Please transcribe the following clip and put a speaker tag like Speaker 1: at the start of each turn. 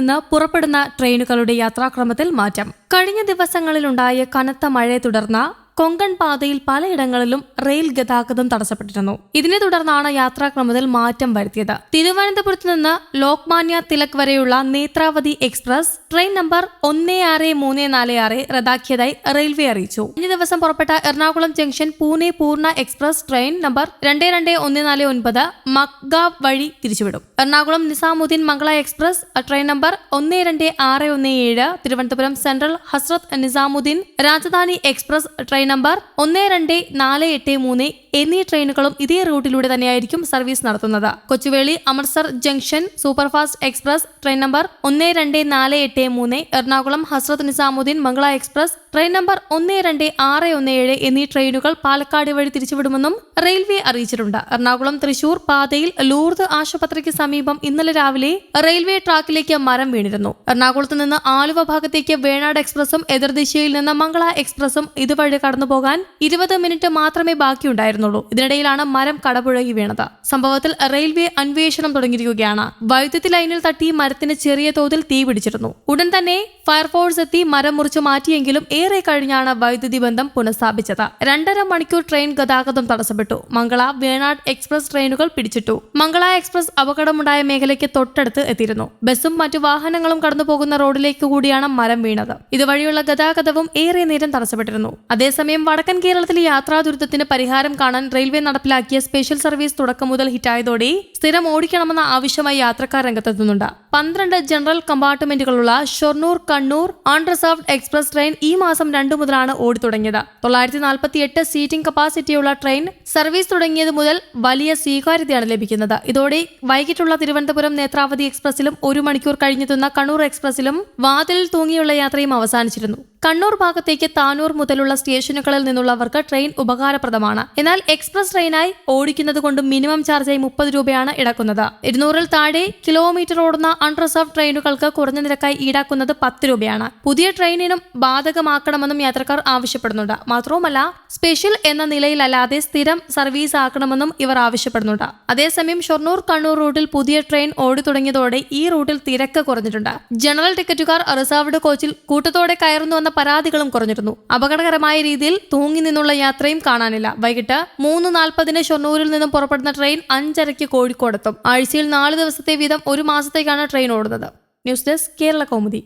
Speaker 1: നിന്ന് പുറപ്പെടുന്ന ട്രെയിനുകളുടെ യാത്രാക്രമത്തിൽ മാറ്റം. കഴിഞ്ഞ ദിവസങ്ങളിലുണ്ടായ കനത്ത മഴയെ തുടർന്ന് കൊങ്കൺ പാതയിൽ പലയിടങ്ങളിലും റെയിൽ ഗതാഗതം തടസ്സപ്പെട്ടിരുന്നു. ഇതിനെ തുടർന്നാണ് യാത്രാക്രമത്തിൽ മാറ്റം വരുത്തിയത്. തിരുവനന്തപുരത്ത് നിന്ന് ലോക്മാന്യ തിലക് വരെയുള്ള നേത്രാവതി എക്സ്പ്രസ് ട്രെയിൻ നമ്പർ ഒന്ന് ആറ് മൂന്ന് നാല് ആറ് റദ്ദാക്കിയതായി റെയിൽവേ അറിയിച്ചു. കഴിഞ്ഞ ദിവസം പുറപ്പെട്ട എറണാകുളം ജംഗ്ഷൻ പൂനെ പൂർണ എക്സ്പ്രസ് ട്രെയിൻ നമ്പർ രണ്ട് രണ്ട് ഒന്ന് നാല് ഒൻപത് മക്ഗാവ് വഴി തിരിച്ചുവിടും. Ernakulam Nizamuddin Mangala express train number ഒന്ന് രണ്ട് ആറ് ഒന്ന് ഏഴ് Thiruvananthapuram central Hazrat Nizamuddin Rajdhani express train number ഒന്ന് രണ്ട് നാല് എട്ട് മൂന്ന് എന്നീ ട്രെയിനുകളും ഇതേ റൂട്ടിലൂടെ തന്നെയായിരിക്കും സർവീസ് നടത്തുന്നത്. Kochuveli Amritsar junction superfast express train number ഒന്ന് രണ്ട് നാല് എട്ട് മൂന്ന് Ernakulam Hazrat Nizamuddin Mangala express train number ഒന്ന് രണ്ട് ആറ് ഒന്ന് ഏഴ് എന്നീ ട്രെയിനുകൾ പാലക്കാട് വഴി തിരിച്ചുവിടുമെന്നും റെയിൽവേ അറിയിച്ചിട്ടുണ്ട്. എറണാകുളം തൃശൂർ പാതയിൽ ലൂർദ് ആശുപത്രിക്ക് സമീപം ഇന്നലെ രാവിലെ റെയിൽവേ ട്രാക്കിലേക്ക് മരം വീണിരുന്നു. എറണാകുളത്ത് നിന്ന് ആലുവ ഭാഗത്തേക്ക് വേണാട് എക്സ്പ്രസും എതിർദിശയിൽ നിന്ന് മംഗള എക്സ്പ്രസും ഇതുവഴി കടന്നുപോകാൻ ഇരുപത് മിനിറ്റ് മാത്രമേ ബാക്കിയുണ്ടായിരുന്നുള്ളൂ. ഇതിനിടയിലാണ് മരം കടപുഴകി വീണത്. സംഭവത്തിൽ റെയിൽവേ അന്വേഷണം തുടങ്ങിയിരിക്കുകയാണ്. വൈദ്യുതി ലൈനിൽ തട്ടി മരത്തിന് ചെറിയ തോതിൽ തീ പിടിച്ചിരുന്നു. ഉടൻ തന്നെ ഫയർഫോഴ്സ് എത്തി മരം മുറിച്ചു മാറ്റിയെങ്കിലും ഏറെ കഴിഞ്ഞാണ് വൈദ്യുതി ബന്ധം പുനഃസ്ഥാപിച്ചത്. രണ്ടര മണിക്കൂർ ട്രെയിൻ ഗതാഗതം തടസ്സപ്പെട്ടു. മംഗള വേണാട് എക്സ്പ്രസ് ട്രെയിനുകൾ പിടിച്ചിട്ടു. മംഗള എക്സ്പ്രസ് അപകടമുണ്ടായ മേഖലയ്ക്ക് തൊട്ടടുത്ത് എത്തിയിരുന്നു. ബസ്സും മറ്റു വാഹനങ്ങളും കടന്നുപോകുന്ന റോഡിലേക്ക് കൂടിയാണ് മരം വീണത്. ഇതുവഴിയുള്ള ഗതാഗതവും ഏറെ നേരം തടസ്സപ്പെട്ടിരുന്നു. അതേസമയം വടക്കൻ കേരളത്തിലെ യാത്രാ ദുരിതത്തിന് പരിഹാരം കാണാൻ റെയിൽവേ നടപ്പിലാക്കിയ സ്പെഷ്യൽ സർവീസ് തുടക്കം മുതൽ ഹിറ്റായതോടെ സ്ഥിരം ഓടിക്കണമെന്ന ആവശ്യമായി യാത്രക്കാർ രംഗത്തെത്തുന്നുണ്ട്. പന്ത്രണ്ട് general കമ്പാർട്ട്മെന്റുകളുള്ള Shoranur Kannur unreserved express train ഈ മാസം രണ്ടു മുതലാണ് ഓടിത്തുടങ്ങിയത് തൊള്ളായിരത്തി നാൽപ്പത്തി സീറ്റിംഗ് കപ്പാസിറ്റിയുള്ള ട്രെയിൻ സർവീസ് തുടങ്ങിയത് മുതൽ വലിയ സ്വീകാര്യതയാണ് ലഭിക്കുന്നത്. ഇതോടെ വൈകിട്ടുള്ള തിരുവനന്തപുരം നേത്രാവതി എക്സ്പ്രസിലും ഒരു മണിക്കൂർ കഴിഞ്ഞെത്തുന്ന കണ്ണൂർ എക്സ്പ്രസിലും വാതിലിൽ തൂങ്ങിയുള്ള യാത്രയും അവസാനിച്ചിരുന്നു. കണ്ണൂർ ഭാഗത്തേക്ക് താനൂർ മുതലുള്ള സ്റ്റേഷനുകളിൽ നിന്നുള്ളവർക്ക് ട്രെയിൻ ഉപകാരപ്രദമാണ്. എന്നാൽ എക്സ്പ്രസ് ട്രെയിനായി ഓടിക്കുന്നത് കൊണ്ട് മിനിമം ചാർജായി മുപ്പത് രൂപയാണ് ഇടക്കുന്നത്. ഇരുന്നൂറിൽ താഴെ കിലോമീറ്റർ ഓടുന്ന അൺറിസർവ് ട്രെയിനുകൾക്ക് കുറഞ്ഞ നിരക്കായി ഈടാക്കുന്നത് പത്ത് രൂപയാണ്. പുതിയ ട്രെയിനിനും ബാധകമാക്കണമെന്നും യാത്രക്കാർ ആവശ്യപ്പെടുന്നുണ്ട്. മാത്രവുമല്ല സ്പെഷ്യൽ എന്ന നിലയിലല്ലാതെ സ്ഥിരം സർവീസ് ആക്കണമെന്നും ഇവർ ആവശ്യപ്പെടുന്നുണ്ട്. അതേസമയം ഷൊർണൂർ കണ്ണൂർ റൂട്ടിൽ പുതിയ ട്രെയിൻ ഓടി തുടങ്ങിയതോടെ ഈ റൂട്ടിൽ തിരക്ക് കുറഞ്ഞിട്ടുണ്ട്. ജനറൽ ടിക്കറ്റുകാർ റിസർവ്ഡ് കോച്ചിൽ കൂട്ടത്തോടെ കയറുന്നു പരാതികളും കുറഞ്ഞിരുന്നു. അപകടകരമായ രീതിയിൽ തൂങ്ങി നിന്നുള്ള യാത്രയും കാണാനില്ല. വൈകിട്ട് മൂന്ന് നാൽപ്പതിന് ഷൊർണൂരിൽ നിന്നും പുറപ്പെടുന്ന ട്രെയിൻ അഞ്ചരയ്ക്ക് കോഴിക്കോടെത്തും. ആഴ്ചയിൽ നാല് ദിവസത്തെ വീതം ഒരു മാസത്തേക്കാണ് ട്രെയിൻ ഓടുന്നത്. News desk Kerala Kaumudi.